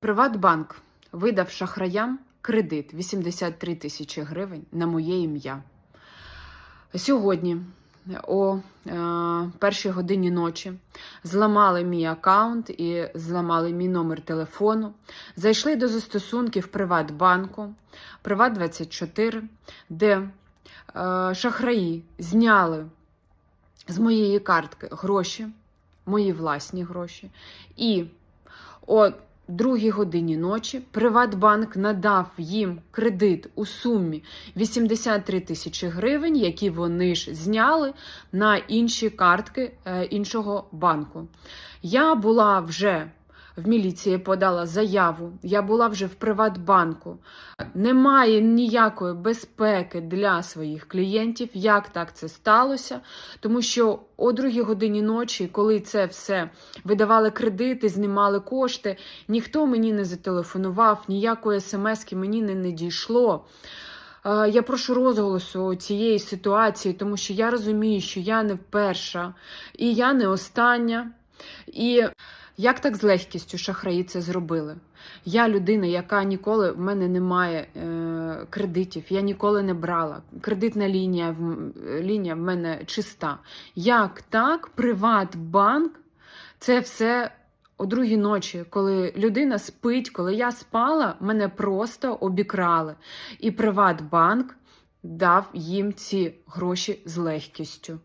Приватбанк видав шахраям кредит 83 тисячі гривень на моє ім'я. Сьогодні о е, першій годині ночі зламали мій аккаунт і зламали мій номер телефону. Зайшли до застосунків Приватбанку, Приват24, де е, шахраї зняли з моєї картки гроші, мої власні гроші. І о другій годині ночі Приватбанк надав їм кредит у сумі 83 тисячі гривень, які вони ж зняли на інші картки е, іншого банку. Я була вже в міліції подала заяву, я була вже в Приватбанку. Немає ніякої безпеки для своїх клієнтів. Як так це сталося? Тому що о другій годині ночі, коли це все видавали кредити, знімали кошти, ніхто мені не зателефонував, ніякої смски мені не надійшло. Е, Я прошу розголосу цієї ситуації, тому що я розумію, що я не перша і я не остання. І як так з легкістю шахраї це зробили? Я людина, яка ніколи в мене немає е, кредитів, я ніколи не брала. Кредитна лінія в, лінія в мене чиста. Як так, Приватбанк це все о другій ночі, коли людина спить, коли я спала, мене просто обікрали. І Приватбанк дав їм ці гроші з легкістю.